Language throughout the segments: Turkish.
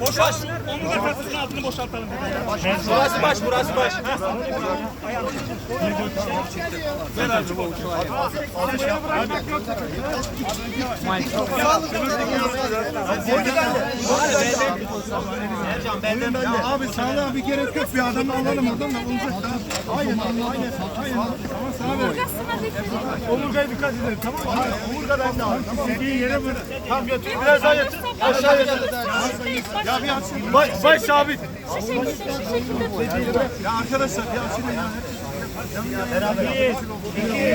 Boşalt. Onu da kasasının altını boşaltalım. Burası baş, burası baş. Ya abi sağlığa bir gerek yok. Bir adamı alalım oradan da olacak. Aynen aynen aynen. Tamam sana ver. Omurgaya dikkat edin tamam mı? Omurga bende abi. Dediğin yere böyle. Tamam götür. Biraz daha yatır. Aşağı yatır. Ya bir açsın. Baş, baş sabit. Ya arkadaşlar ya şimdi ya. Beraber. Bir, iki,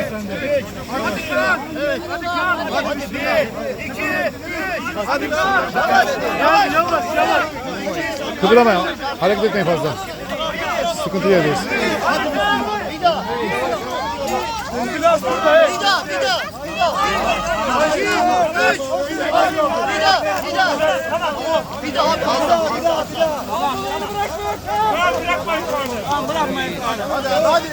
üç. Hadi Kaan. Evet. Hadi Kaan. Hadi bir, iki, üç. Hadi Kaan. Yavaş yavaş yavaş. Kıpırdamayın. Hareket etmeyin fazla. Sıkıntı yerdeyiz. Biraz burada. hey. Bir daha, bir daha, bir daha. İki, üç. Bir daha, bir daha. Bir daha, bir daha, bir daha, bir daha. Bırakmayın karnı. Bırakmayın karnı. Hadi, hadi.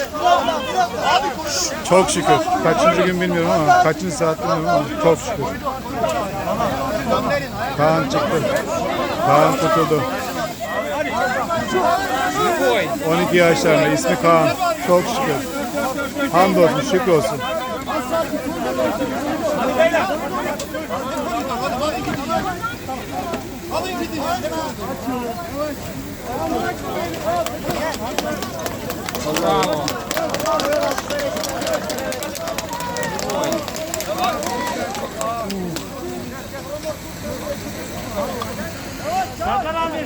Abi koşun. Çok şükür. Kaçıncı gün bilmiyorum ama kaçıncı saat bilmiyorum ama çok şükür. Kaan çıktı. Kaan kurtuldu. 12 yaşlarında ismi Kaan. Çok şükür. Hamdolsun şükür olsun. Serkan abi.